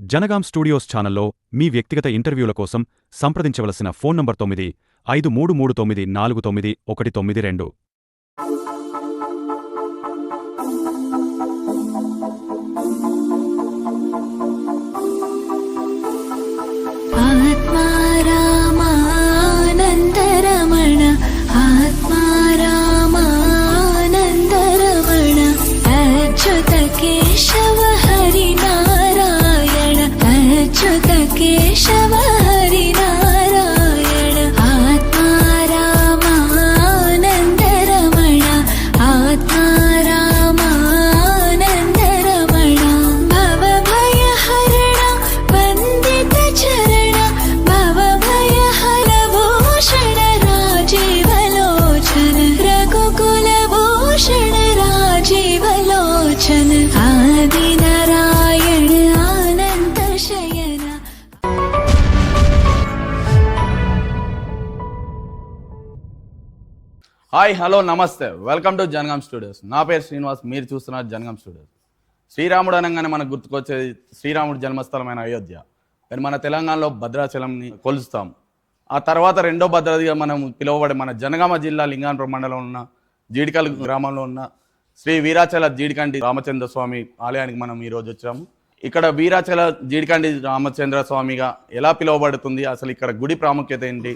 Jangaon studios ఛానల్లో మీ వ్యక్తిగత ఇంటర్వ్యూల కోసం సంప్రదించవలసిన ఫోన్ నంబర్ తొమ్మిది ఐదు మూడు మూడు తొమ్మిది నాలుగు తొమ్మిది ఒకటి తొమ్మిది రెండు. హాయ్ హలో నమస్తే. Welcome to Jangaon Studios. నా పేరు శ్రీనివాస్ మీరు చూస్తున్నారు జనగాం స్టూడియోస్. శ్రీరాముడు అనగానే మనకు గుర్తుకొచ్చేది శ్రీరాముడు జన్మస్థలమైన అయోధ్య. కానీ మన తెలంగాణలో భద్రాచలంని కొలుస్తాం. ఆ తర్వాత రెండో భద్రాదిగా మనం పిలువబడే మన జనగామ జిల్లా లింగానపురం మండలంలో ఉన్న జీడికల్ గ్రామంలో ఉన్న శ్రీ వీరాచల జీడికండి రామచంద్ర స్వామి ఆలయానికి మనం ఈరోజు వచ్చాము. ఇక్కడ వీరాచల జీడికండి రామచంద్ర స్వామిగా ఎలా పిలువబడుతుంది? అసలు ఇక్కడ గుడి ప్రాముఖ్యత ఏంటి?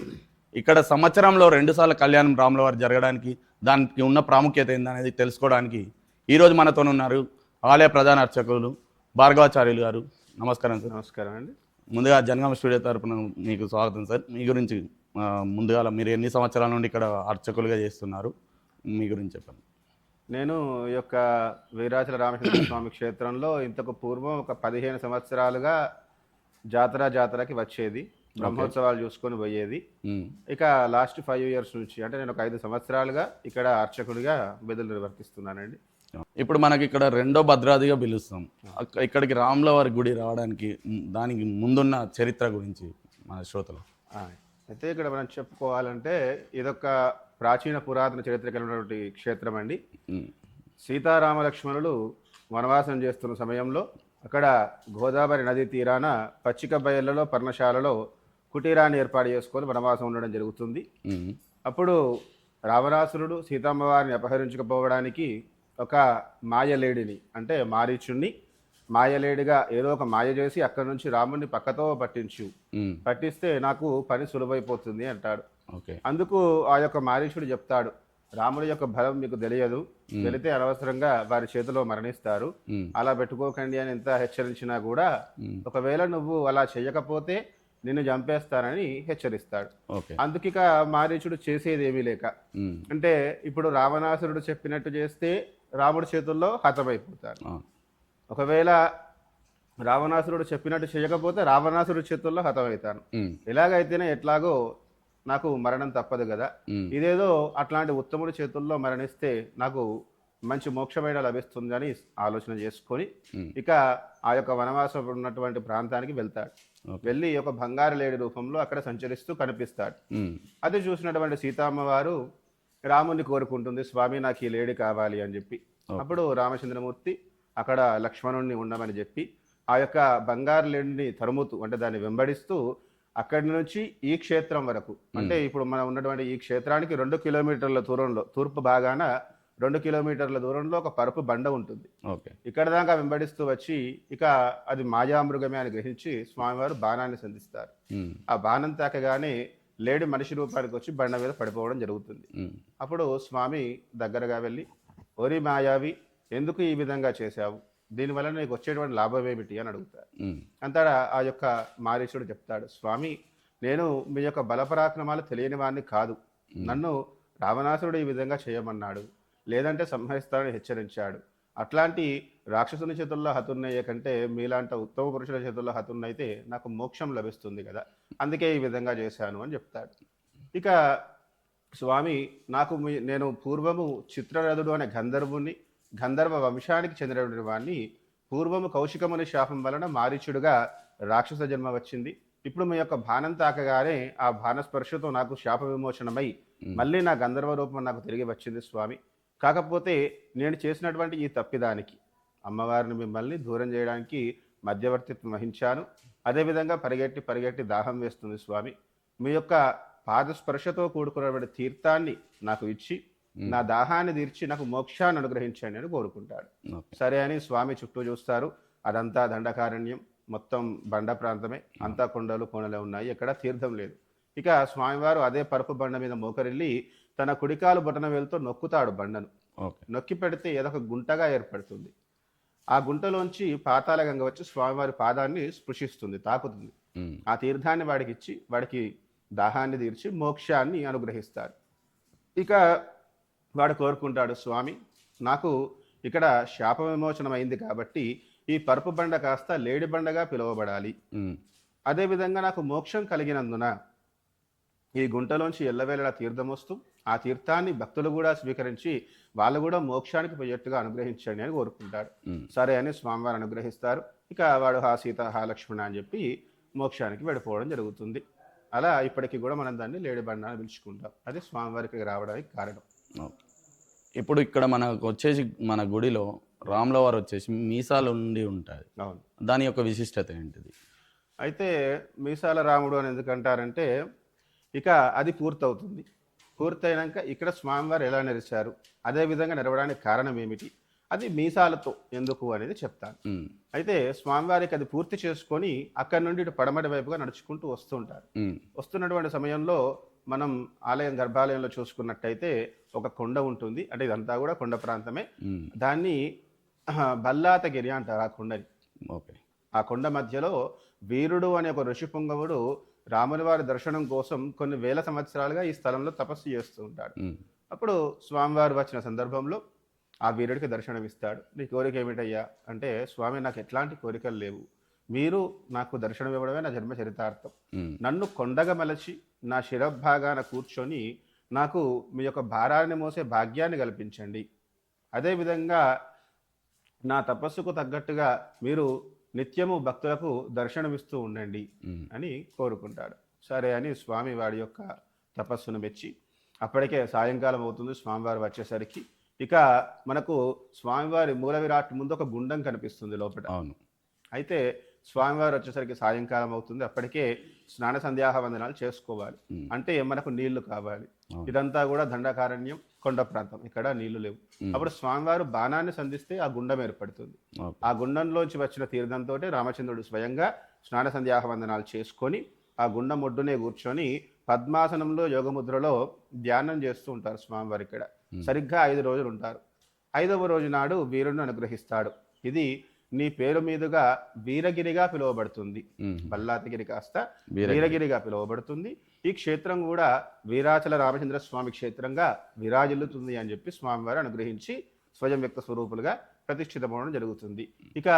ఇక్కడ సంవత్సరంలో రెండుసార్లు కళ్యాణం రాముల వారు జరగడానికి దానికి ఉన్న ప్రాముఖ్యత ఏంది అనేది తెలుసుకోవడానికి ఈరోజు మనతో ఉన్నారు ఆలయ ప్రధాన అర్చకులు భార్గవాచార్యులు గారు. నమస్కారం సార్. నమస్కారం అండి. ముందుగా జనగామ స్టూడియో తరపున మీకు స్వాగతం సార్. మీ గురించి ముందుగా మీరు ఎన్ని సంవత్సరాల నుండి ఇక్కడ అర్చకులుగా చేస్తున్నారు? మీ గురించి చెప్పండి. నేను ఈ యొక్క వీరాచల రామచంద్ర స్వామి క్షేత్రంలో ఇంతకు పూర్వం ఒక పదిహేను సంవత్సరాలుగా జాతర జాతరకి వచ్చేది. బ్రహ్మోత్సవాలు చూసుకొని పోయేది. ఇక లాస్ట్ ఫైవ్ ఇయర్స్ నుంచి అంటే నేను ఒక ఐదు సంవత్సరాలుగా ఇక్కడ అర్చకుడిగా విధులు నిర్వర్తిస్తున్నానండి. ఇప్పుడు మనకి ఇక్కడ రెండో భద్రాదిగా పిలుస్తాం. ఇక్కడికి రాముల వారి గుడి రావడానికి దానికి ముందున్న చరిత్ర గురించి మన శ్రోతలు. అయితే ఇక్కడ మనం చెప్పుకోవాలంటే ఇదొక ప్రాచీన పురాతన చరిత్ర కలిగినటువంటి క్షేత్రం అండి. సీతారామ లక్ష్మణులు వనవాసం చేస్తున్న సమయంలో అక్కడ గోదావరి నది తీరాన పచ్చిక బయళ్ళలో పర్ణశాలలో కుటీరాన్ని ఏర్పాటు చేసుకొని వనవాసం ఉండడం జరుగుతుంది. అప్పుడు రావణాసురుడు సీతమ్మ వారిని అపహరించకపోవడానికి ఒక మాయలేడిని అంటే మారీచుణ్ణి మాయలేడిగా ఏదో ఒక మాయ చేసి అక్కడి నుంచి రాముడిని పక్కతో పట్టించు. పట్టిస్తే నాకు పని సులువైపోతుంది అంటాడు. ఓకే. అందుకు ఆ యొక్క మారీచుడు చెప్తాడు రాముడి యొక్క బలం మీకు తెలియదు. వెళితే అనవసరంగా వారి చేతిలో మరణిస్తారు. అలా పెట్టుకోకండి అని ఎంత హెచ్చరించినా కూడా ఒకవేళ నువ్వు అలా చేయకపోతే నిన్ను చంపేస్తానని హెచ్చరిస్తాడు. అందుకిక మారీచుడు చేసేది ఏమీ లేక అంటే ఇప్పుడు రావణాసురుడు చెప్పినట్టు చేస్తే రాముడి చేతుల్లో హతమైపోతారు ఆ, ఒకవేళ రావణాసురుడు చెప్పినట్టు చేయకపోతే రావణాసురుడి చేతుల్లో హతమవుతాను ఎలాగైతేనే ఎట్లాగో నాకు మరణం తప్పదు కదా. ఇదేదో అట్లాంటి ఉత్తముడి చేతుల్లో మరణిస్తే నాకు మంచి మోక్షమైన లభిస్తుంది అని ఆలోచన చేసుకొని. ఇక ఆ యొక్క వనవాసం ఉన్నటువంటి ప్రాంతానికి వెళ్తాడు. వెళ్ళి ఒక బంగారు లేడి రూపంలో అక్కడ సంచరిస్తూ కనిపిస్తాడు. అది చూసినటువంటి సీతమ్మ వారు రాముని కోరుకుంటుంది స్వామి నాకు ఈ లేడి కావాలి అని చెప్పి. అప్పుడు రామచంద్రమూర్తి అక్కడ లక్ష్మణుణ్ణి ఉండమని చెప్పి ఆ యొక్క బంగారు లేడిని తరుముతూ అంటే దాన్ని వెంబడిస్తూ అక్కడి నుంచి ఈ క్షేత్రం వరకు. అంటే ఇప్పుడు మనం ఉన్నటువంటి ఈ క్షేత్రానికి రెండు కిలోమీటర్ల దూరంలో తూర్పు భాగాన రెండు కిలోమీటర్ల దూరంలో ఒక పరుపు బండ ఉంటుంది. ఓకే. ఇక్కడ దాకా వెంబడిస్తూ వచ్చి ఇక అది మాయామృగమే అని గ్రహించి స్వామివారు బాణాన్ని సంధిస్తారు. ఆ బాణం తాకగానే లేడి మనిషి రూపానికి వచ్చి బండ మీద పడిపోవడం జరుగుతుంది. అప్పుడు స్వామి దగ్గరగా వెళ్ళి ఓరి మాయావి ఎందుకు ఈ విధంగా చేశావు? దీనివల్ల నీకు వచ్చేటువంటి లాభం ఏమిటి? అని అడుగుతారు. అంతటా ఆ యొక్క మారీచుడు చెప్తాడు స్వామి నేను మీ యొక్క బలపరాక్రమాలు తెలియని వాడిని కాదు. నన్ను రావణాసురుడు ఈ విధంగా చేయమన్నాడు. లేదంటే సంహరిస్తాడని హెచ్చరించాడు. అట్లాంటి రాక్షసుని చేతుల్లో హతున్నయ్య కంటే మీలాంటి ఉత్తమ పురుషుల చేతుల్లో హతున్నైతే నాకు మోక్షం లభిస్తుంది కదా. అందుకే ఈ విధంగా చేశాను అని చెప్తాడు. ఇక స్వామి నాకు నేను పూర్వము చిత్రరథుడు అనే గంధర్వుని గంధర్వ వంశానికి చెందినటువంటి వాడిని పూర్వము కౌశికముని శాపం వలన మారీచుడుగా రాక్షస జన్మ వచ్చింది. ఇప్పుడు మీ యొక్క బాణం తాకగానే ఆ బాణస్పర్శతో నాకు శాప విమోచనమై మళ్ళీ నా గంధర్వ రూపం నాకు తిరిగి వచ్చింది స్వామి. కాకపోతే నేను చేసినటువంటి ఈ తప్పిదానికి అమ్మవారిని మిమ్మల్ని దూరం చేయడానికి మధ్యవర్తిత్వం వహించాను. అదేవిధంగా పరిగెట్టి పరిగెట్టి దాహం వేస్తుంది స్వామి. మీ యొక్క పాదస్పర్శతో కూడుకున్నటువంటి తీర్థాన్ని నాకు ఇచ్చి నా దాహాన్ని తీర్చి నాకు మోక్షాన్ని అనుగ్రహించండి అని కోరుకుంటాడు. సరే అని స్వామి చుట్టూ చూస్తారు. అదంతా దండకారణ్యం. మొత్తం బండ ప్రాంతమే. అంతా కొండలు కోనలే ఉన్నాయి. ఎక్కడ తీర్థం లేదు. ఇక స్వామివారు అదే పరుపు బండ మీద మోకరిల్లి తన కుడికాలు బొటన వేలుతో నొక్కుతాడు బండను. ఓకే. నొక్కి పెడితే ఏదొక గుంటగా ఏర్పడుతుంది. ఆ గుంటలోంచి పాతాల గంగ వచ్చి స్వామివారి పాదాన్ని స్పృశిస్తుంది తాకుతుంది. ఆ తీర్థాన్ని వాడికి ఇచ్చి వాడికి దాహాన్ని తీర్చి మోక్షాన్ని అనుగ్రహిస్తారు ఇక వాడు కోరుకుంటాడు స్వామి నాకు ఇక్కడ శాప విమోచనం అయింది కాబట్టి ఈ పరుపు బండ కాస్త లేడి బండగా పిలువబడాలి. అదేవిధంగా నాకు మోక్షం కలిగినందున ఈ గుంటలోంచి ఎల్లవేళలా తీర్థం వస్తూ ఆ తీర్థాన్ని భక్తులు కూడా స్వీకరించి వాళ్ళు కూడా మోక్షానికి పోయేట్టుగా అనుగ్రహించండి అని కోరుకుంటాడు. సరే అని స్వామివారు అనుగ్రహిస్తారు. ఇక వాడు హా సీత హా లక్ష్మణ అని చెప్పి మోక్షానికి వెళ్ళిపోవడం జరుగుతుంది. అలా ఇప్పటికీ కూడా మనం దాన్ని లేడి బండ అని పిలుచుకుంటాం. అది స్వామివారికి రావడానికి కారణం. ఇప్పుడు ఇక్కడ మనకు వచ్చేసి మన గుడిలో రాముల వారు వచ్చేసి మీసాలు ఉండి ఉంటుంది అవును. దాని యొక్క విశిష్టత ఏంటిది? అయితే మీసాల రాముడు అని ఎందుకంటారంటే ఇక అది పూర్తవుతుంది. పూర్తయినాక ఇక్కడ స్వామివారు ఎలా నెరిచారు అదే విధంగా నెరవడానికి కారణం ఏమిటి? అది మీసాలతో ఎందుకు అనేది చెప్తాను. అయితే స్వామివారికి అది పూర్తి చేసుకొని అక్కడి నుండి ఇటు పడమటి వైపుగా నడుచుకుంటూ వస్తూ ఉంటారు ఉమ్. వస్తున్నటువంటి సమయంలో మనం ఆలయం గర్భాలయంలో చూసుకున్నట్టయితే ఒక కొండ ఉంటుంది. అంటే ఇదంతా కూడా కొండ ప్రాంతమే. దాన్ని బల్లాతగిరి అంటారు ఆ కొండని. ఓకే. ఆ కొండ మధ్యలో వీరుడు అనే ఒక ఋషి పుంగవుడు రాముని వారి దర్శనం కోసం కొన్ని వేల సంవత్సరాలుగా ఈ స్థలంలో తపస్సు చేస్తూ ఉంటాడు. అప్పుడు స్వామివారు వచ్చిన సందర్భంలో ఆ వీరుడికి దర్శనం ఇస్తాడు నీ కోరిక ఏమిటయ్యా? అంటే స్వామి నాకు ఎట్లాంటి కోరికలు లేవు. మీరు నాకు దర్శనం ఇవ్వడమే నా జన్మ చరితార్థం. నన్ను కొండగా మలచి నా శిరభాగాన కూర్చొని నాకు మీ యొక్క భారాన్ని మోసే భాగ్యాన్ని కల్పించండి. అదేవిధంగా నా తపస్సుకు తగ్గట్టుగా మీరు నిత్యము భక్తులకు దర్శనమిస్తూ ఉండండి. అని కోరుకుంటాడు. సరే అని స్వామి వాడి యొక్క తపస్సును మెచ్చి అప్పటికే సాయంకాలం అవుతుంది. స్వామివారు వచ్చేసరికి ఇక మనకు స్వామివారి మూల విరాట్ ముందు ఒక గుండం కనిపిస్తుంది లోపల అవును. అయితే స్వామివారు వచ్చేసరికి సాయంకాలం అవుతుంది. అప్పటికే స్నాన సంధ్యాహ వందనాలు చేసుకోవాలి. అంటే మనకు నీళ్ళు కావాలి. ఇదంతా కూడా దండకారణ్యం కొండ ప్రాంతం. ఇక్కడ నీళ్ళు లేవు. అప్పుడు స్వామివారు బాణాన్ని సంధిస్తే ఆ గుండం ఏర్పడుతుంది. ఆ గుండంలోంచి వచ్చిన తీర్థంతో రామచంద్రుడు స్వయంగా స్నాన సంధ్యాహ వందనాలు చేసుకొని ఆ గుండం ఒడ్డునే కూర్చొని పద్మాసనంలో యోగముద్రలో ధ్యానం చేస్తూ ఉంటారు స్వామివారు ఇక్కడ. సరిగ్గా ఐదు రోజులు ఉంటారు. ఐదవ రోజు నాడు వీరుడిని అనుగ్రహిస్తాడు. ఇది నీ పేరు మీదుగా వీరగిరిగా పిలువబడుతుంది. బల్లాతగిరి కాస్త వీరగిరి. వీరగిరిగా పిలువబడుతుంది ఈ క్షేత్రం కూడా వీరాచల రామచంద్ర స్వామి క్షేత్రంగా విరాజిల్లుతుంది అని చెప్పి స్వామివారు అనుగ్రహించి స్వయం వ్యక్త స్వరూపులుగా ప్రతిష్ఠితమవడం జరుగుతుంది ఇక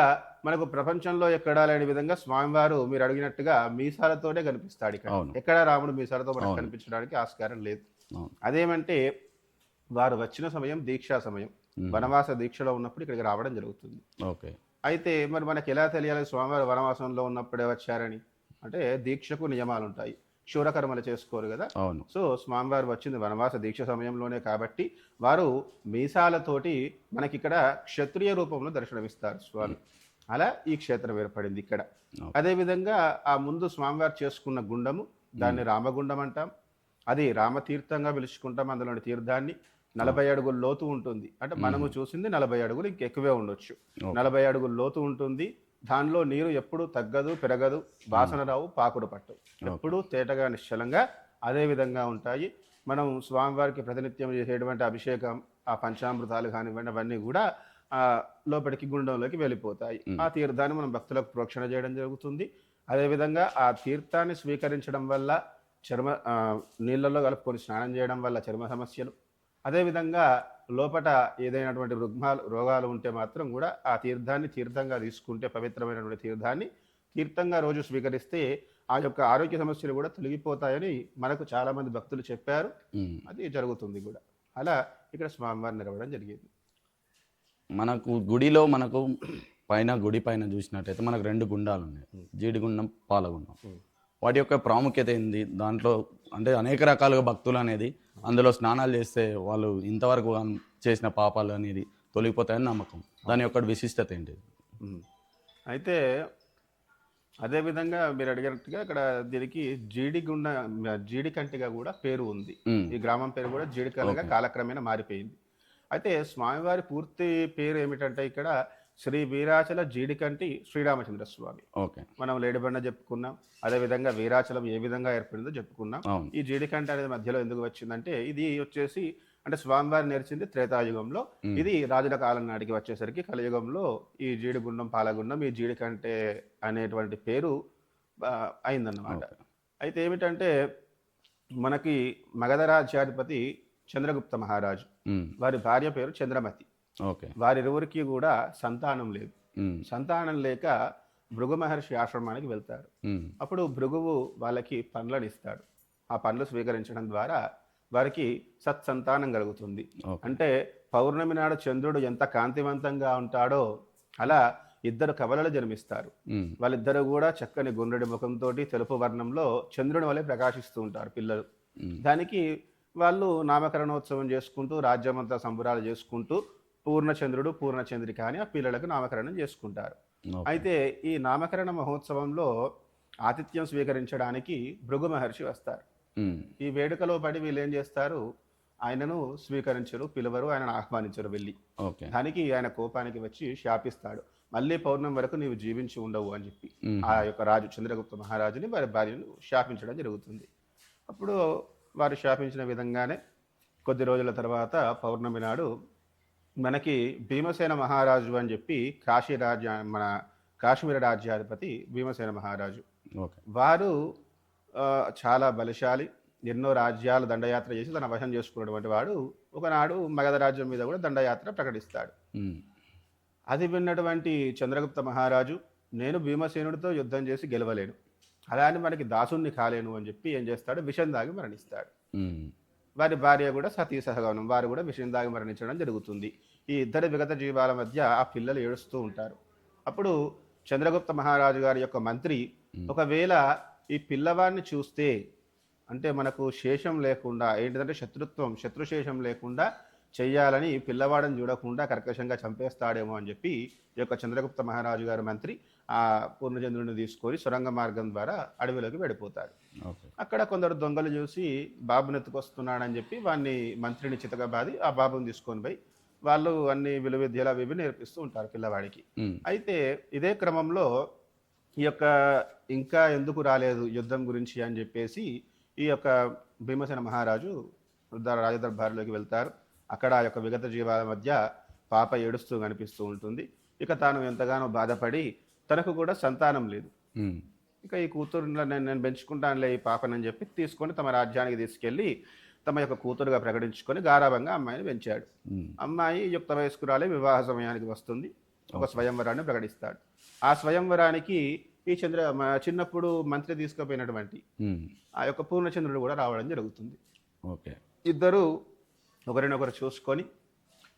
మనకు ప్రపంచంలో ఎక్కడా లేని విధంగా స్వామివారు మీరు అడిగినట్టుగా మీసాలతోనే కనిపిస్తాడు ఇక్కడ. ఎక్కడ రాముడు మీసాలతో మనకు. కనిపించడానికి ఆస్కారం లేదు అదేమంటే వారు వచ్చిన సమయం దీక్షా సమయం. వనవాస దీక్షలో ఉన్నప్పుడు ఇక్కడికి రావడం జరుగుతుంది ఓకే అయితే మరి మనకి ఎలా తెలియాలి? స్వామివారు వనవాసంలో ఉన్నప్పుడే వచ్చారని. అంటే దీక్షకు నియమాలు ఉంటాయి శూరకర్మలు చేసుకోరు కదా? అవును. సో స్వామివారు వచ్చింది వనవాస దీక్ష సమయంలోనే కాబట్టి వారు మీసాలతోటి మనకి ఇక్కడ క్షత్రియ రూపంలో దర్శనమిస్తారు స్వామి. అలా ఈ క్షేత్రం ఏర్పడింది ఇక్కడ. అదేవిధంగా ఆ ముందు స్వామివారు చేసుకున్న గుండము దాన్ని రామగుండం అంటాం. అది రామతీర్థంగా పిలుచుకుంటాం అందులోని తీర్థాన్ని. నలభై అడుగుల లోతు ఉంటుంది. అంటే మనము చూసింది నలభై అడుగులు ఇంకెక్కువే ఉండొచ్చు. నలభై అడుగుల లోతు ఉంటుంది. దానిలో నీరు ఎప్పుడు తగ్గదు పెరగదు వాసన రావు పాకుడు పట్టు ఎప్పుడు తేటగా నిశ్చలంగా అదే విధంగా ఉంటాయి. మనం స్వామివారికి ప్రతినిత్యం చేసేటువంటి అభిషేకం ఆ పంచామృతాలు కానివ్వండి అవన్నీ కూడా ఆ లోపలికి గుండంలోకి వెళ్ళిపోతాయి. ఆ తీర్థాన్ని మనం భక్తులకు ప్రోక్షణ చేయడం జరుగుతుంది. అదేవిధంగా ఆ తీర్థాన్ని స్వీకరించడం వల్ల చర్మ నీళ్ళల్లో కలుపుకొని స్నానం చేయడం వల్ల చర్మ సమస్యలు అదేవిధంగా లోపట ఏదైనటువంటి రుగ్మాలు రోగాలు ఉంటే మాత్రం కూడా ఆ తీర్థాన్ని తీర్థంగా తీసుకుంటే పవిత్రమైనటువంటి తీర్థాన్ని తీర్థంగా రోజు స్వీకరిస్తే ఆ యొక్క ఆరోగ్య సమస్యలు కూడా తొలగిపోతాయని మనకు చాలా మంది భక్తులు చెప్పారు. అది జరుగుతుంది కూడా. అలా ఇక్కడ స్వామివారిని నిలవడం జరిగింది. మనకు గుడిలో మనకు పైన గుడి పైన చూసినట్టయితే మనకు రెండు గుండాలు ఉన్నాయి. జీడిగుండం పాలగుండం. వాటి యొక్క ప్రాముఖ్యత ఏంది? దాంట్లో అంటే అనేక రకాలుగా భక్తులు అనేది అందులో స్నానాలు చేస్తే వాళ్ళు ఇంతవరకు చేసిన పాపాలు అనేది తొలగిపోతాయని నమ్మకం. దాని యొక్క విశిష్టత ఏంటి. అయితే అదేవిధంగా మీరు అడిగినట్టుగా ఇక్కడ దీనికి జీడిగుండ జీడికంటిగా కూడా పేరు ఉంది. ఈ గ్రామం పేరు కూడా జీడికలగా కాలక్రమేణా మారిపోయింది. అయితే స్వామివారి పూర్తి పేరు ఏమిటంటే ఇక్కడ శ్రీ వీరాచల జీడికంటి శ్రీరామచంద్ర స్వామి. ఓకే. మనం లేడిబండ చెప్పుకున్నాం. అదేవిధంగా వీరాచలం ఏ విధంగా ఏర్పడిందో చెప్పుకున్నాం. ఈ జీడికంటి అనేది మధ్యలో ఎందుకు వచ్చిందంటే ఇది వచ్చేసి అంటే స్వామివారి నేర్చింది త్రేతాయుగంలో. ఇది రాజుల కాలం నాటికి వచ్చేసరికి కలియుగంలో ఈ జీడిగుండం పాలగుండం ఈ జీడికంటే అనేటువంటి పేరు అయిందన్నమాట. అయితే ఏమిటంటే మనకి మగధ రాజ్యాధిపతి చంద్రగుప్త మహారాజు. వారి భార్య పేరు చంద్రమతి. ఓకే. వారిరువురికి కూడా సంతానం లేదు. సంతానం లేక భృగు మహర్షి ఆశ్రమానికి వెళ్తారు. అప్పుడు భృగువు వాళ్ళకి పండ్లను ఇస్తాడు ఆ పండ్లు స్వీకరించడం ద్వారా వారికి సత్సంతానం కలుగుతుంది. అంటే పౌర్ణమి నాడు చంద్రుడు ఎంత కాంతివంతంగా ఉంటాడో అలా ఇద్దరు కవలలు జన్మిస్తారు. వాళ్ళిద్దరూ కూడా చక్కని గుండ్రడి ముఖంతో తెలుపు వర్ణంలో చంద్రుని వలె ప్రకాశిస్తూ ఉంటారు పిల్లలు. దానికి వాళ్ళు నామకరణోత్సవం చేసుకుంటూ రాజ్యమంతా సంబురాలు చేసుకుంటూ పూర్ణచంద్రుడు పూర్ణచంద్రిక అని ఆ పిల్లలకు నామకరణం చేసుకుంటారు. అయితే ఈ నామకరణ మహోత్సవంలో ఆతిథ్యం స్వీకరించడానికి భృగు మహర్షి వస్తారు. ఈ వేడుకలో పడి వీళ్ళు ఏం చేస్తారు? ఆయనను స్వీకరించరు పిలవరు ఆయనను ఆహ్వానించరు వెళ్ళి. దానికి ఆయన కోపానికి వచ్చి శాపిస్తాడు. మళ్ళీ పౌర్ణమి వరకు నీవు జీవించి ఉండవు అని చెప్పి ఆ యొక్క రాజు చంద్రగుప్త మహారాజుని వారి భార్యను శాపించడం జరుగుతుంది. అప్పుడు వారు శాపించిన విధంగానే కొద్ది రోజుల తర్వాత పౌర్ణమి నాడు మనకి భీమసేన మహారాజు అని చెప్పి కాశీ రాజ్య మన కాశ్మీర రాజ్యాధిపతి భీమసేన మహారాజు. ఓకే. వారు చాలా బలశాలి ఎన్నో రాజ్యాలు దండయాత్ర చేసి తన వశం చేసుకున్నటువంటి వాడు ఒకనాడు మగధ రాజ్యం మీద కూడా దండయాత్ర ప్రకటిస్తాడు. అది విన్నటువంటి చంద్రగుప్త మహారాజు నేను భీమసేనుడితో యుద్ధం చేసి గెలవలేను. అలా అని మనకి దాసుణ్ణి కాలేను అని చెప్పి ఏం చేస్తాడు? విషం దాగి మరణిస్తాడు. వారి భార్య కూడా సతీ సహగమనం. వారు కూడా విషం దాగి మరణించడం జరుగుతుంది. ఈ ఇద్దరు విగత జీవాల మధ్య ఆ పిల్లలు ఏడుస్తూ ఉంటారు. అప్పుడు చంద్రగుప్త మహారాజు గారి యొక్క మంత్రి ఒకవేళ ఈ పిల్లవాడిని చూస్తే అంటే మనకు శేషం లేకుండా ఏంటిదంటే శత్రుత్వం శత్రుశేషం లేకుండా చెయ్యాలని పిల్లవాడిని చూడకుండా కర్కశంగా చంపేస్తాడేమో అని చెప్పి ఈ యొక్క చంద్రగుప్త మహారాజు గారి మంత్రి పూర్ణచంద్రుడిని తీసుకొని సొరంగ మార్గం ద్వారా అడవిలోకి వెళ్ళిపోతాడు. ఓకే. అక్కడ కొందరు దొంగలు చూసి బాబుని ఎత్తుకొస్తున్నాడని చెప్పి వాడిని మంత్రిని చితకబాది ఆ బాబుని తీసుకొని పోయి వాళ్ళు అన్ని విలువ విద్యలు అవి నేర్పిస్తూ ఉంటారు పిల్లవాడికి. అయితే ఇదే క్రమంలో ఈ యొక్క ఇంకా ఎందుకు రాలేదు యుద్ధం గురించి అని చెప్పేసి ఈ యొక్క భీమసేన మహారాజు రాజదర్బారులోకి వెళ్తారు. అక్కడ ఆ యొక్క విగత జీవాల మధ్య పాప ఏడుస్తూ కనిపిస్తూ ఉంటుంది. ఇక తాను ఎంతగానో బాధపడి తనకు కూడా సంతానం లేదు. ఇక ఈ కూతురుని నేను నేను పెంచుకుంటానులే ఈ పాపనని చెప్పి తీసుకొని తమ రాజ్యానికి తీసుకెళ్ళి తమ యొక్క కూతురుగా ప్రకటించుకొని గారాభంగా అమ్మాయిని పెంచాడు. అమ్మాయి యుక్త వయస్కురాలే వివాహ సమయానికి వస్తుంది. ఒక స్వయంవరాన్ని ప్రకటిస్తాడు. ఆ స్వయంవరానికి ఈ చంద్ర చిన్నప్పుడు మంత్రి తీసుకుపోయినటువంటి ఆ యొక్క పూర్ణచంద్రుడు కూడా రావడం జరుగుతుంది. ఓకే. ఇద్దరు ఒకరినొకరు చూసుకొని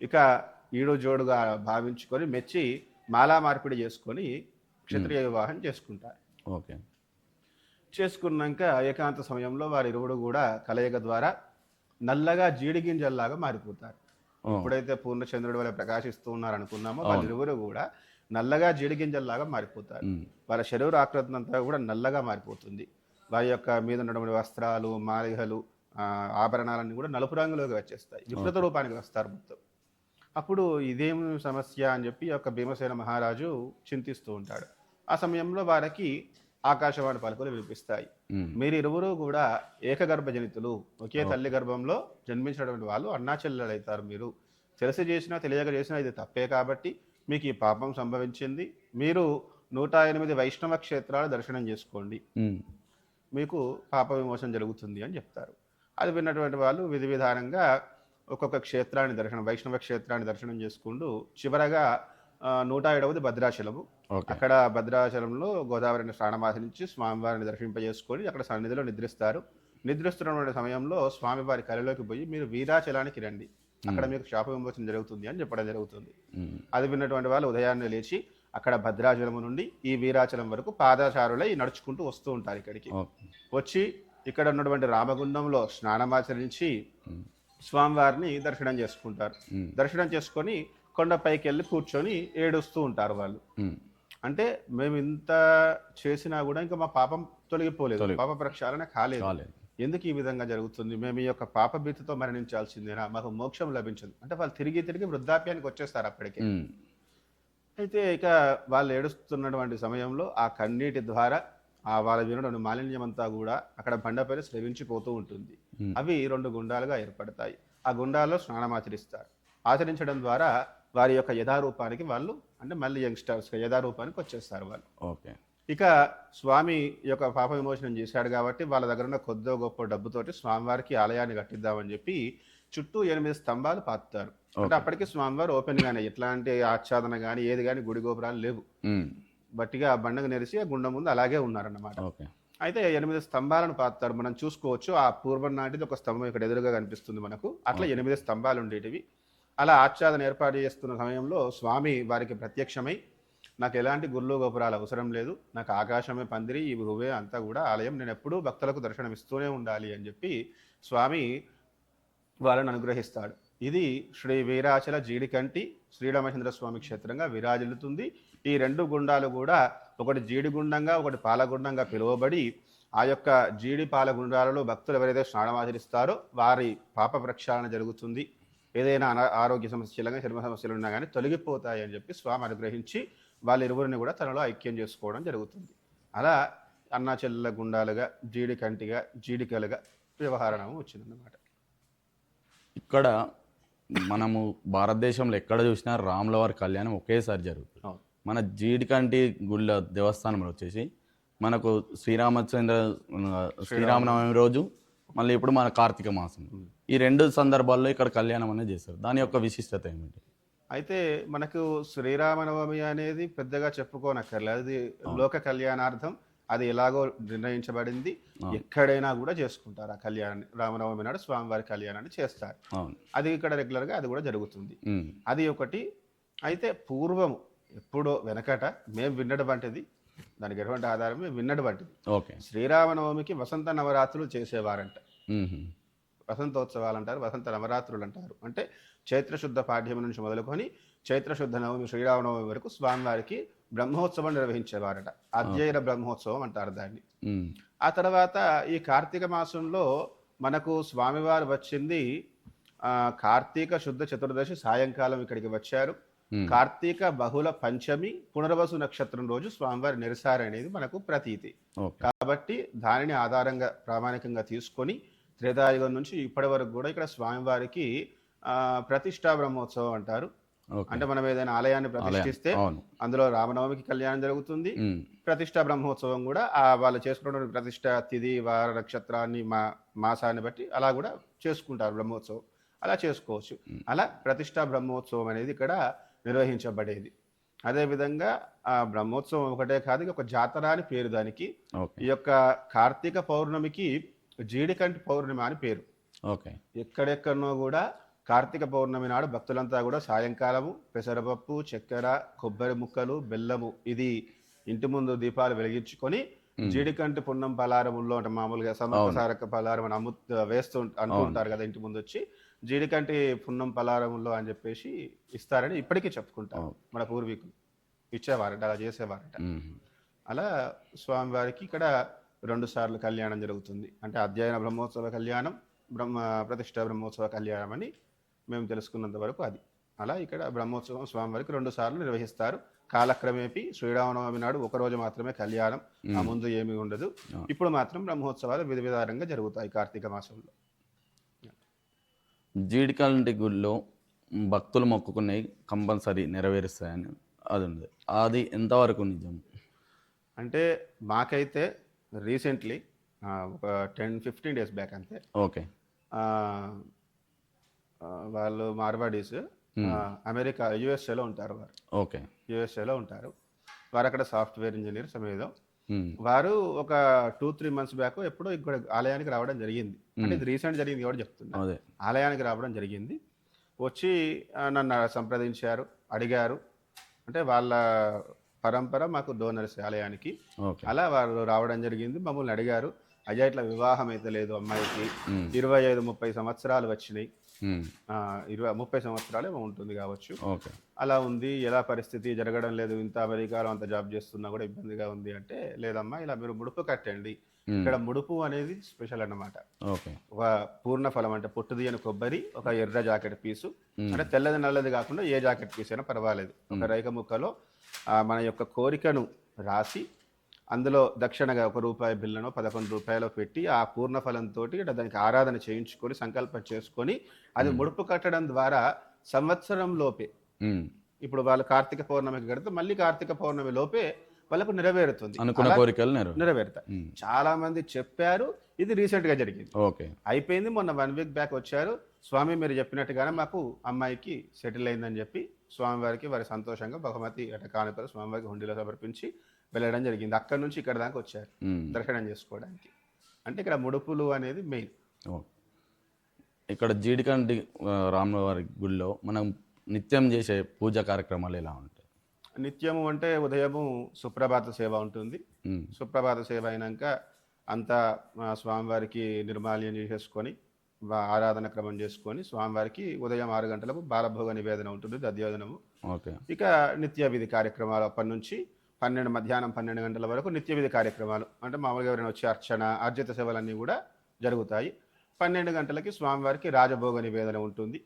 ఇక ఈడు జోడుగా భావించుకొని మెచ్చి మాలా మార్పిడి చేసుకొని క్షత్రియ వివాహం చేసుకుంటారు. ఓకే. చేసుకున్నాక ఏకాంత సమయంలో వారి ఇరువుడు కూడా కలయిక ద్వారా నల్లగా జీడిగింజల్లాగా మారిపోతారు. ఎప్పుడైతే పూర్ణచంద్రుడి వల్ల ప్రకాశిస్తూ ఉన్నారు అనుకున్నామో వాళ్ళిరువురు కూడా నల్లగా జీడిగింజల్లాగా మారిపోతారు. వాళ్ళ శరీర ఆకృతి అంతా కూడా నల్లగా మారిపోతుంది. వారి యొక్క మీద ఉన్నటువంటి వస్త్రాలు మాలిగలు ఆ, ఆభరణాలన్నీ కూడా నలుపు రంగులోకి వచ్చేస్తాయి. వికృత రూపానికి వస్తారు మొత్తం. అప్పుడు ఇదేం సమస్య అని చెప్పి యొక్క భీమసేన మహారాజు చింతిస్తూ ఉంటాడు. ఆ సమయంలో వారికి ఆకాశవాణి పలుకులు వినిపిస్తాయి. మీరు ఇరువురు కూడా ఏకగర్భ జనితులు ఒకే తల్లి గర్భంలో జన్మించినటువంటి వాళ్ళు అన్నా చెల్లెలు అవుతారు మీరు. తెలిసి చేసినా తెలియక చేసినా ఇది తప్పే కాబట్టి మీకు ఈ పాపం సంభవించింది. మీరు నూట ఎనిమిది వైష్ణవ క్షేత్రాలు దర్శనం చేసుకోండి. మీకు పాప విమోచన జరుగుతుంది అని చెప్తారు. అది విన్నటువంటి వాళ్ళు విధి విధానంగా ఒక్కొక్క క్షేత్రాన్ని దర్శనం వైష్ణవ క్షేత్రాన్ని దర్శనం చేసుకుంటూ చివరగా నూట ఏడవది భద్రాచలము. అక్కడ భద్రాచలంలో గోదావరిని స్నానమాచరించి స్వామివారిని దర్శింపజేసుకొని అక్కడ సన్నిధిలో నిద్రిస్తారు. నిద్రిస్తున్నటువంటి సమయంలో స్వామివారి కళలోకి పోయి మీరు వీరాచలానికి రండి. అక్కడ మీకు శాప విమోచన జరుగుతుంది అని చెప్పడం జరుగుతుంది. అది విన్నటువంటి వాళ్ళు ఉదయాన్నే లేచి అక్కడ భద్రాచలము నుండి ఈ వీరాచలం వరకు పాదచారులై నడుచుకుంటూ వస్తూ ఉంటారు ఇక్కడికి. వచ్చి ఇక్కడ ఉన్నటువంటి రామగుండంలో స్నానమాచరించి స్వామివారిని దర్శనం చేసుకుంటారు. దర్శనం చేసుకొని కొండపైకి వెళ్ళి కూర్చొని ఏడుస్తూ ఉంటారు వాళ్ళు. అంటే మేము ఇంత చేసినా కూడా ఇంకా మా పాపం తొలగిపోలేదు. తొలగి- పాప ప్రక్షాళన కాలేదు. ఎందుకు ఈ విధంగా జరుగుతుంది? మేము ఈ యొక్క పాప భీతితో మరణించాల్సిందేనా? మాకు మోక్షం లభించదు. అంటే వాళ్ళు తిరిగి తిరిగి వృద్ధాప్యానికి వచ్చేస్తారు అప్పటికి. అయితే ఇక వాళ్ళు ఏడుస్తున్నటువంటి సమయంలో ఆ కన్నీటి ద్వారా ఆ వాళ్ళ వినడం మాలిన్యం అంతా కూడా అక్కడ బండపైన స్రవించిపోతూ ఉంటుంది. అవి రెండు గుండాలుగా ఏర్పడతాయి. ఆ గుండాల్లో స్నానం ఆచరిస్తారు. ఆచరించడం ద్వారా వారి యొక్క యథారూపానికి వాళ్ళు అంటే మళ్ళీ యంగ్స్టర్స్ యథారూపానికి వచ్చేస్తారు వాళ్ళు. ఓకే. ఇక స్వామి యొక్క పాప విమోచనం చేశాడు కాబట్టి వాళ్ళ దగ్గర ఉన్న కొద్దో గొప్ప డబ్బుతోటి స్వామివారికి ఆలయాన్ని కట్టిద్దామని చెప్పి చుట్టూ ఎనిమిది స్తంభాలు పాతుతారు. అంటే. అప్పటికి స్వామివారు ఓపెన్ గానే ఎట్లాంటి ఆచ్ఛాదన కానీ ఏది కానీ గుడి గోపురాలు లేవు. బట్టిగా ఆ బండకు నెరిసి ఆ గుండం ముందు అలాగే ఉన్నారన్నమాట. అయితే ఎనిమిది స్తంభాలను పాతారు మనం చూసుకోవచ్చు ఆ పూర్వం నాటిది ఒక స్తంభం ఇక్కడ ఎదురుగా కనిపిస్తుంది మనకు. అట్లా ఎనిమిది స్తంభాలు ఉండేటివి. అలా ఆచ్ఛాదన ఏర్పాటు చేస్తున్న సమయంలో స్వామి వారికి ప్రత్యక్షమై నాకు ఎలాంటి గుర్లు గోపురాలు అవసరం లేదు. నాకు ఆకాశమే పందిరి ఈ భూవే అంతా కూడా ఆలయం. నేను ఎప్పుడూ భక్తులకు దర్శనం ఇస్తూనే ఉండాలి అని చెప్పి స్వామి వాళ్ళని అనుగ్రహిస్తాడు. ఇది శ్రీ వీరాచల జీడికంటి శ్రీరామచంద్ర స్వామి క్షేత్రంగా విరాజిల్లుతుంది. ఈ రెండు గుండాలు కూడా ఒకటి జీడిగుండంగా ఒకటి పాలగుండంగా పిలువబడి ఆ యొక్క జీడి పాల గుండాలలో భక్తులు ఎవరైతే స్నానం ఆచరిస్తారో వారి పాప ప్రక్షాళన జరుగుతుంది. ఏదైనా అనా ఆరోగ్య సమస్యలు కానీ చర్మ సమస్యలు ఉన్నా కానీ తొలగిపోతాయి అని చెప్పి స్వామి అనుగ్రహించి వాళ్ళ ఇరువురిని కూడా తనలో ఐక్యం చేసుకోవడం జరుగుతుంది. అలా అన్నా చెల్లెల గుండాలుగా జీడి కంటిగా జీడికలుగా వ్యవహారం వచ్చిందన్నమాట. ఇక్కడ మనము భారతదేశంలో ఎక్కడ చూసినా రాముల వారి కళ్యాణం ఒకేసారి జరుగుతుంది. మన జీడికంటి గుళ్ళ దేవస్థానంలో వచ్చేసి మనకు శ్రీరామచంద్ర శ్రీరామనవమి రోజు మళ్ళీ ఇప్పుడు మన కార్తీక మాసం. ఈ రెండు సందర్భాల్లో ఇక్కడ కళ్యాణం అనేది చేస్తారు. దాని యొక్క విశిష్టత ఏమిటి? అయితే మనకు శ్రీరామనవమి అనేది పెద్దగా చెప్పుకోనక్కర్లేదు. అది లోక కళ్యాణార్థం. అది ఎలాగో నిర్ణయించబడింది. ఎక్కడైనా కూడా చేసుకుంటారు ఆ కళ్యాణాన్ని రామనవమి నాడు స్వామివారి కళ్యాణాన్ని చేస్తారు. అవును. అది ఇక్కడ రెగ్యులర్గా అది కూడా జరుగుతుంది. అది ఒకటి. అయితే పూర్వము ఎప్పుడో వెనకట మేము విన్నడు వంటిది. దానికి ఎటువంటి ఆధారం మేము విన్నడు వంటిది. ఓకే. శ్రీరామనవమికి వసంత నవరాత్రులు చేసేవారంట. వసంతోత్సవాలు అంటారు వసంత నవరాత్రులు అంటారు అంటే చైత్రశుద్ధ పాఠ్యం నుంచి మొదలుకొని చైత్రశుద్ధ నవమి శ్రీరామనవమి వరకు స్వామివారికి బ్రహ్మోత్సవం నిర్వహించేవారట. అధ్యయన బ్రహ్మోత్సవం అంటారు దాన్ని. ఆ తర్వాత ఈ కార్తీక మాసంలో మనకు స్వామివారు వచ్చింది కార్తీక శుద్ధ చతుర్దశి సాయంకాలం ఇక్కడికి వచ్చారు. కార్తీక బహుళ పంచమి పునర్వసు నక్షత్రం రోజు స్వామివారి నెరసారనేది మనకు ప్రతీతి. కాబట్టి దానిని ఆధారంగా ప్రామాణికంగా తీసుకొని త్రేతాయుగం నుంచి ఇప్పటి వరకు కూడా ఇక్కడ స్వామివారికి ఆ, ప్రతిష్టా బ్రహ్మోత్సవం అంటారు. అంటే మనం ఏదైనా ఆలయాన్ని ప్రతిష్ఠిస్తే అందులో రామనవమికి కళ్యాణం జరుగుతుంది. ప్రతిష్టా బ్రహ్మోత్సవం కూడా ఆ వాళ్ళు చేసుకున్న ప్రతిష్ట తిథి వార నక్షత్రాన్ని మా మాసాన్ని బట్టి అలా కూడా చేసుకుంటారు బ్రహ్మోత్సవం. అలా చేసుకోవచ్చు. అలా ప్రతిష్టా బ్రహ్మోత్సవం అనేది ఇక్కడ నిర్వహించబడేది. అదేవిధంగా ఆ బ్రహ్మోత్సవం ఒకటే కాదు ఒక జాతర అని పేరు దానికి. ఈ యొక్క కార్తీక పౌర్ణమికి జీడికంటి పౌర్ణమి అని పేరు. ఓకే. ఎక్కడెక్కడనో కూడా కార్తీక పౌర్ణమి నాడు భక్తులంతా కూడా సాయంకాలము పెసరపప్పు చక్కెర కొబ్బరి ముక్కలు బెల్లము ఇది ఇంటి ముందు దీపాలు వెలిగించుకొని జీడికంటి పున్నం పలారముల్లో అంటే మామూలుగా సమసారక పలారం అని అమ్ము వేస్తూ అంటూ ఉంటారు కదా ఇంటి ముందు వచ్చి జీడికంటి పున్నం పలారముల్లో అని చెప్పేసి ఇస్తారని ఇప్పటికీ చెప్పుకుంటారు మన పూర్వీకులు ఇచ్చేవారట అలా చేసేవారట. అలా స్వామివారికి ఇక్కడ రెండు సార్లు కళ్యాణం జరుగుతుంది. అంటే అధ్యయన బ్రహ్మోత్సవ కళ్యాణం బ్రహ్మ ప్రతిష్ట బ్రహ్మోత్సవ కళ్యాణం అని మేము తెలుసుకున్నంత వరకు అది. అలా ఇక్కడ బ్రహ్మోత్సవం స్వామివారికి రెండు సార్లు నిర్వహిస్తారు. కాలక్రమేపీ శ్రీరామనవమి నాడు ఒక రోజు మాత్రమే కళ్యాణం ఆ ముందు ఏమీ ఉండదు. ఇప్పుడు మాత్రం బ్రహ్మోత్సవాలు విధ విధానంగా జరుగుతాయి కార్తీక మాసంలో. జీడికాలంటి గుడిలో భక్తులు మొక్కుకున్నవి కంపల్సరీ నెరవేరుస్తాయని అది ఉంది. అది ఎంతవరకు నిజం? అంటే మాకైతే రీసెంట్లీ ఒక టెన్ ఫిఫ్టీన్ డేస్ బ్యాక్ అంతే. ఓకే. వాళ్ళు మార్వాడీస్ అమెరికా యుఎస్ఏలో ఉంటారు వారు. ఓకే. యుఎస్ఏలో ఉంటారు. వారు అక్కడ సాఫ్ట్వేర్ ఇంజనీర్ సమేతం. ఉమ్, వారు ఒక టూ త్రీ మంత్స్ బ్యాక్ ఎప్పుడో ఇక్కడ ఆలయానికి రావడం జరిగింది. అంటే ఇది రీసెంట్ జరిగింది కూడా చెప్తున్నా. ఆలయానికి రావడం జరిగింది. వచ్చి నన్ను సంప్రదించారు అడిగారు. అంటే వాళ్ళ పరంపర మాకు డోనర్స్ ఆలయానికి. అలా వారు రావడం జరిగింది. మమ్మల్ని అడిగారు. అయ్యా ఇట్లా వివాహం అయితే లేదు అమ్మాయికి. ఇరవై ఐదు ముప్పై సంవత్సరాలు వచ్చినాయి. ఇరవై ముప్పై సంవత్సరాలు ఉంటుంది కావచ్చు. అలా ఉంది ఎలా పరిస్థితి జరగడం లేదు ఇంత అమెరికాలో అంత జాబ్ చేస్తున్నా కూడా ఇబ్బందిగా ఉంది అంటే లేదమ్మా ఇలా మీరు ముడుపు కట్టండి. ఇక్కడ ముడుపు అనేది స్పెషల్ అన్నమాట. ఓకే ఒక పూర్ణ ఫలం అంటే పొట్టు తీయని కొబ్బరి ఒక ఎర్ర జాకెట్ పీసు. అంటే తెల్లది నల్లది కాకుండా ఏ జాకెట్ పీస్ అయినా పర్వాలేదు. ఒక రైక ముక్కలో మన యొక్క కోరికను రాసి అందులో దక్షిణగా ఒక రూపాయి బిల్లను పదకొండు రూపాయలు పెట్టి ఆ పూర్ణ ఫలంతో దానికి ఆరాధన చేయించుకొని సంకల్పం చేసుకొని అది ముడుపు కట్టడం ద్వారా సంవత్సరం లోపే ఇప్పుడు వాళ్ళు కార్తీక పౌర్ణమికి కడితే మళ్ళీ కార్తీక పౌర్ణమి లోపే వాళ్ళకు నెరవేరుతుంది. అనుకున్న కోరికలు నెరవేరు నెరవేరుతాయి. చాలా మంది చెప్పారు ఇది రీసెంట్గా జరిగింది. ఓకే. అయిపోయింది మొన్న వన్ వీక్ బ్యాక్ వచ్చారు. స్వామి మీరు చెప్పినట్టుగానే మాకు అమ్మాయికి సెటిల్ అయిందని చెప్పి స్వామివారికి వారి సంతోషంగా బహుమతి అట కానుకలు స్వామివారికి హుండీలో సమర్పించి వెళ్ళడం జరిగింది. అక్కడి నుంచి ఇక్కడ దాకా వచ్చారు దర్శనం చేసుకోవడానికి. అంటే ఇక్కడ ముడుపులు అనేది మెయిన్. ఇక్కడ జీడికంటి ఆ, రాములవారి గుడిలో మనం నిత్యం చేసే పూజా కార్యక్రమాలు ఎలా ఉంటాయి? నిత్యము అంటే ఉదయము సుప్రభాత సేవ ఉంటుంది. సుప్రభాత సేవ అయినాక అంతా స్వామివారికి నిర్మాల్యం చేసేసుకొని ఆరాధన క్రమం చేసుకొని స్వామివారికి ఉదయం ఆరు గంటలకు బాలభోగ నివేదన ఉంటుంది దధ్యోదనము. ఓకే. ఇక నిత్య విధి కార్యక్రమాలు అప్పటి నుంచి పన్నెండు మధ్యాహ్నం పన్నెండు గంటల వరకు నిత్య విధి కార్యక్రమాలు. అంటే మామూలుగా ఎవరైనా వచ్చి అర్చన అర్జిత సేవలన్నీ కూడా జరుగుతాయి. పన్నెండు గంటలకి స్వామివారికి రాజభోగ నివేదన ఉంటుంది.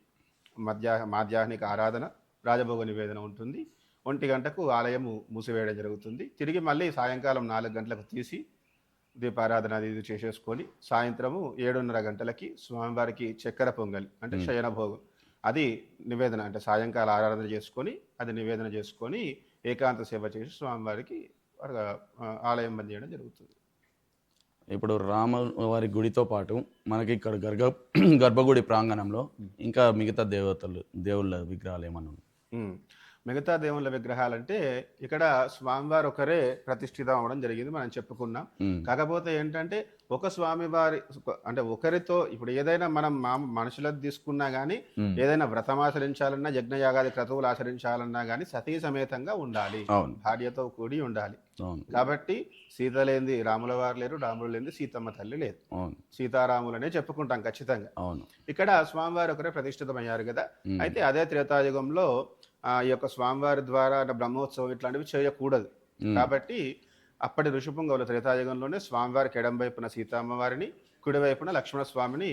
మధ్యా మాధ్యాహ్నిక ఆరాధన రాజభోగ నివేదన ఉంటుంది. ఒంటి గంటకు ఆలయము మూసివేయడం జరుగుతుంది. తిరిగి మళ్ళీ సాయంకాలం నాలుగు గంటలకు తీసి దీపారాధన అది ఇది చేసేసుకొని సాయంత్రము ఏడున్నర గంటలకి స్వామివారికి చక్కెర పొంగలి అంటే శయన భోగం అది నివేదన అంటే సాయంకాల ఆరాధన చేసుకొని అది నివేదన చేసుకొని ఏకాంత సేవ చేసి స్వామివారికి ఆలయం బంద్ చేయడం జరుగుతుంది. ఇప్పుడు రామవారి గుడితో పాటు మనకి ఇక్కడ గర్భ గర్భగుడి ప్రాంగణంలో ఇంకా మిగతా దేవతలు దేవుళ్ళ విగ్రహాలు ఏమన్నా. మిగతా దేవుళ్ళ విగ్రహాలంటే ఇక్కడ స్వామివారు ఒకరే ప్రతిష్ఠితం అవ్వడం జరిగింది మనం చెప్పుకున్నాం. కాకపోతే ఏంటంటే ఒక స్వామి వారి అంటే ఒకరితో ఇప్పుడు ఏదైనా మనం మా మనుషులకు తీసుకున్నా కానీ ఏదైనా వ్రతం ఆచరించాలన్నా యజ్ఞయాగాది క్రతువులు ఆచరించాలన్నా కానీ సతీ సమేతంగా ఉండాలి. భార్యతో కూడి ఉండాలి. కాబట్టి సీత లేనిది రాముల వారు లేరు రాముడు లేనిది సీతమ్మ తల్లి లేదు. సీతారాములనే చెప్పుకుంటాం ఖచ్చితంగా. ఇక్కడ స్వామివారు ఒకరే ప్రతిష్ఠితమయ్యారు కదా. అయితే అదే త్రేతాయుగంలో ఆ యొక్క స్వామివారి ద్వారా బ్రహ్మోత్సవం ఇట్లాంటివి చేయకూడదు. కాబట్టి అప్పటి ఋషిపుంగవుల త్రేతాయుగంలోనే స్వామివారికి ఎడం వైపున సీతమ్మవారిని కుడివైపున లక్ష్మణ స్వామిని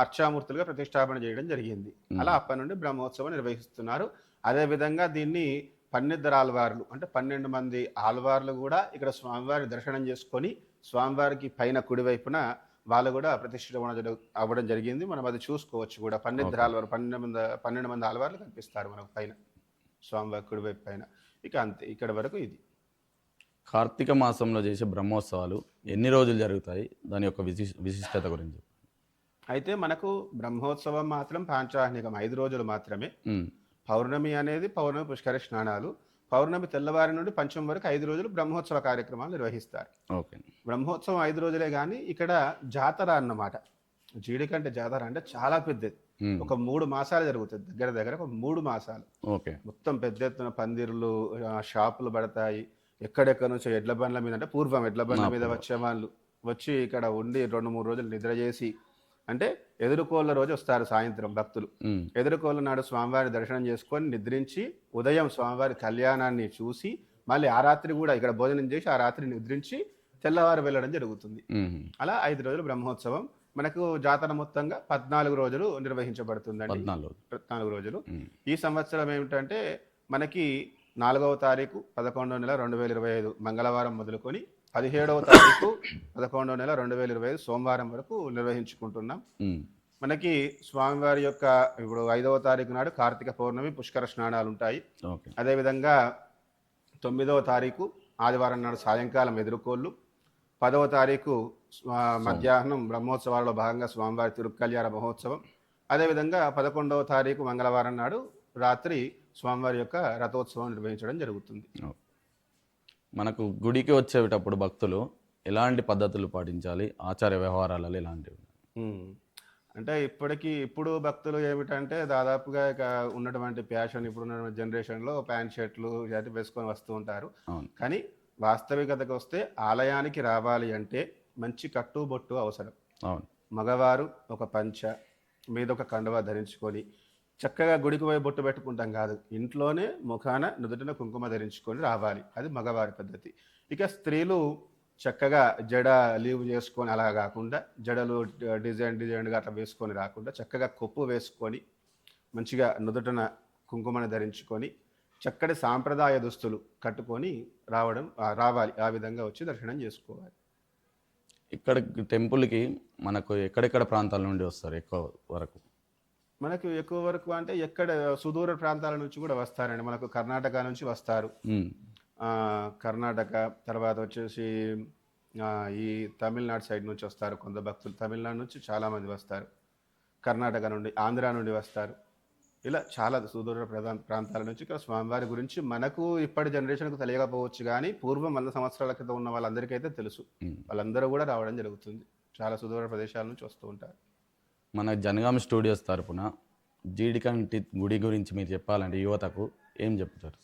అర్చామూర్తులుగా ప్రతిష్టాపన చేయడం జరిగింది. అలా అప్పటి నుండి బ్రహ్మోత్సవం నిర్వహిస్తున్నారు. అదే విధంగా దీన్ని పన్నెద్దరు ఆల్వార్లు అంటే పన్నెండు మంది ఆల్వార్లు కూడా ఇక్కడ స్వామివారి దర్శనం చేసుకొని స్వామివారికి పైన కుడివైపున వాళ్ళు కూడా ప్రతిష్ఠిత అవ్వడం జరిగింది. మనం అది చూసుకోవచ్చు కూడా. పన్నెద్దరు ఆల్వారు పన్నెండు మంది పన్నెండు మంది ఆల్వార్లు కనిపిస్తారు మనకు పైన. స్వామివారి కుడివైపు పైన. ఇక అంతే ఇక్కడ వరకు ఇది. కార్తీక మాసంలో చేసే బ్రహ్మోత్సవాలు ఎన్ని రోజులు జరుగుతాయి? దాని యొక్క విశిష్ విశిష్టత గురించి. అయితే మనకు బ్రహ్మోత్సవం మాత్రం పాంచాహ్నికం ఐదు రోజులు మాత్రమే. పౌర్ణమి అనేది పౌర్ణమి పుష్కర స్నానాలు. పౌర్ణమి తెల్లవారి నుండి పంచం వరకు ఐదు రోజులు బ్రహ్మోత్సవ కార్యక్రమాలు నిర్వహిస్తారు. ఓకే. బ్రహ్మోత్సవం ఐదు రోజులే కానీ ఇక్కడ జాతర అన్నమాట. జీడికంటే జాతర అంటే చాలా పెద్దది. ఒక మూడు మాసాలు జరుగుతుంది. దగ్గర దగ్గర ఒక మూడు మాసాలు. ఓకే. మొత్తం పెద్ద ఎత్తున పందిర్లు షాపులు పడతాయి. ఎక్కడెక్కడ నుంచో ఎడ్ల బండ్ల మీద అంటే పూర్వం ఎడ్ల బండ్ల మీద వచ్చే వాళ్ళు వచ్చి ఇక్కడ ఉండి రెండు మూడు రోజులు నిద్ర చేసి అంటే ఎదురుకోళ్ళ రోజు వస్తారు సాయంత్రం భక్తులు. ఎదురుకోళ్ళ నాడు స్వామివారి దర్శనం చేసుకొని నిద్రించి ఉదయం స్వామివారి కళ్యాణాన్ని చూసి మళ్ళీ ఆ రాత్రి కూడా ఇక్కడ భోజనం చేసి ఆ రాత్రి నిద్రించి తెల్లవారు వెళ్ళడం జరుగుతుంది. అలా ఐదు రోజులు బ్రహ్మోత్సవం. మనకు జాతర మొత్తంగా పద్నాలుగు రోజులు నిర్వహించబడుతుందండి. పద్నాలుగు రోజులు. ఈ సంవత్సరం ఏమిటంటే మనకి నాలుగవ తారీఖు పదకొండవ నెల రెండు వేల ఇరవై ఐదు మంగళవారం మొదలుకొని పదిహేడవ తారీఖు పదకొండవ నెల రెండు వేల ఇరవై ఐదు సోమవారం వరకు నిర్వహించుకుంటున్నాం. మనకి స్వామివారి యొక్క ఇప్పుడు ఐదవ తారీఖు నాడు కార్తీక పౌర్ణమి పుష్కర స్నానాలు ఉంటాయి. అదేవిధంగా తొమ్మిదవ తారీఖు ఆదివారం నాడు సాయంకాలం ఎదుర్కోళ్ళు. పదవ తారీఖు మధ్యాహ్నం బ్రహ్మోత్సవాలలో భాగంగా స్వామివారి తిరుక్కల్యాణ మహోత్సవం. అదేవిధంగా పదకొండవ తారీఖు మంగళవారం నాడు రాత్రి స్వామివారి యొక్క రథోత్సవం నిర్వహించడం జరుగుతుంది. మనకు గుడికి వచ్చేటప్పుడు భక్తులు ఎలాంటి పద్ధతులు పాటించాలి? ఆచార వ్యవహారాలలో ఎలాంటివి? ఉమ్. అంటే ఇప్పటికీ ఇప్పుడు భక్తులు ఏమిటంటే దాదాపుగా ఇక ఉన్నటువంటి ప్యాషన్ ఇప్పుడు ఉన్నటువంటి జనరేషన్లో ప్యాంట్ షర్ట్లు ఇలాంటివి వేసుకొని వస్తూ ఉంటారు. కానీ వాస్తవికతకు వస్తే ఆలయానికి రావాలి అంటే మంచి కట్టుబొట్టు అవసరం. అవును. మగవారు ఒక పంచ మీద ఒక కండువా ధరించుకొని చక్కగా గుడికి పోయి బొట్టు పెట్టుకుంటాం కాదు. ఇంట్లోనే ముఖాన నుదుటిన కుంకుమ ధరించుకొని రావాలి. అది మగవారి పద్ధతి. ఇక స్త్రీలు చక్కగా జడ లీవ్ చేసుకొని అలా కాకుండా జడలు డిజైన్ డిజైన్గా అట్లా వేసుకొని రాకుండా చక్కగా కొప్పు వేసుకొని మంచిగా నుదుటన కుంకుమను ధరించుకొని చక్కటి సాంప్రదాయ దుస్తులు కట్టుకొని రావడం రావాలి. ఆ విధంగా వచ్చి దర్శనం చేసుకోవాలి. ఇక్కడ టెంపుల్కి మనకు ఎక్కడెక్కడ ప్రాంతాల నుండి వస్తారు? ఎక్కువ వరకు? మనకు ఎక్కువ వరకు అంటే ఎక్కడ సుదూర ప్రాంతాల నుంచి కూడా వస్తారండి. మనకు కర్ణాటక నుంచి వస్తారు. కర్ణాటక తర్వాత వచ్చేసి ఈ తమిళనాడు సైడ్ నుంచి వస్తారు కొంత భక్తులు. తమిళనాడు నుంచి చాలామంది వస్తారు. కర్ణాటక నుండి ఆంధ్ర నుండి వస్తారు. ఇలా చాలా సుదూర ప్రధాన ప్రాంతాల నుంచి ఇక్కడ స్వామివారి గురించి మనకు ఇప్పటి జనరేషన్కు తెలియకపోవచ్చు కానీ పూర్వం వంద సంవత్సరాల క్రితం ఉన్న వాళ్ళందరికైతే తెలుసు. ఉమ్. వాళ్ళందరూ కూడా రావడం జరుగుతుంది. చాలా సుదూర ప్రదేశాల నుంచి వస్తూ ఉంటారు. మన జనగాం స్టూడియోస్ తరపున జీడికంటి గుడి గురించి మీరు చెప్పాలంటే యువతకు ఏం చెప్తారు?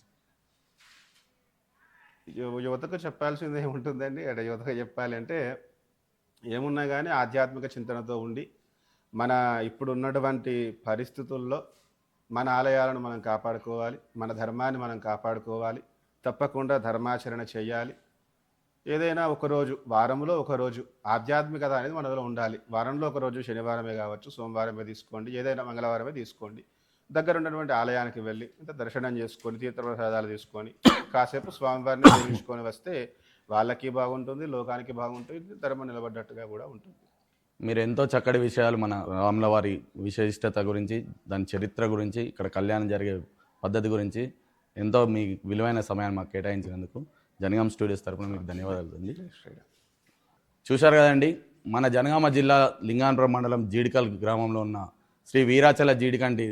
యువతకు చెప్పాల్సింది ఏముంటుందండి? అంటే యువతకు చెప్పాలంటే ఏమున్నా కానీ ఆధ్యాత్మిక చింతనతో ఉండి మన ఇప్పుడు ఉన్నటువంటి పరిస్థితుల్లో మన ఆలయాలను మనం కాపాడుకోవాలి మన ధర్మాన్ని మనం కాపాడుకోవాలి తప్పకుండా ధర్మాచరణ చేయాలి ఏదైనా ఒకరోజు వారంలో ఒకరోజు ఆధ్యాత్మికత అనేది మనలో ఉండాలి. వారంలో ఒకరోజు శనివారమే కావచ్చు సోమవారమే తీసుకోండి ఏదైనా మంగళవారమే తీసుకోండి. దగ్గర ఉన్నటువంటి ఆలయానికి వెళ్ళి అంటే దర్శనం చేసుకొని తీర్థప్రసాదాలు తీసుకొని కాసేపు స్వామివారిని సేవించుకొని వస్తే వాళ్ళకి బాగుంటుంది లోకానికి బాగుంటుంది ధర్మం నిలబడ్డట్టుగా కూడా ఉంటుంది. మీరు ఎంతో చక్కటి విషయాలు మన రాముల వారి విశిష్టత గురించి దాని చరిత్ర గురించి ఇక్కడ కళ్యాణం జరిగే పద్ధతి గురించి ఎంతో మీ విలువైన సమయాన్ని మాకు కేటాయించినందుకు జనగాం స్టూడియోస్ తరపున మీకు ధన్యవాదాలు అండి. చూశారు కదండి మన జనగామ జిల్లా లింగానపురం మండలం జీడికల్ గ్రామంలో ఉన్న శ్రీ వీరాచల జీడికంటి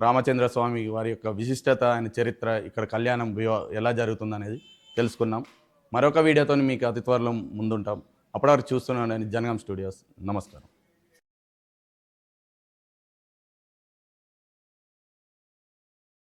రామచంద్ర స్వామి వారి యొక్క విశిష్టత ఆయన చరిత్ర ఇక్కడ కళ్యాణం ఎలా జరుగుతుందనేది తెలుసుకున్నాం. మరొక వీడియోతో మీకు అతి త్వరలో ముందుంటాం. అప్పటివరకు చూస్తున్నాను జనగాం స్టూడియోస్. నమస్కారం.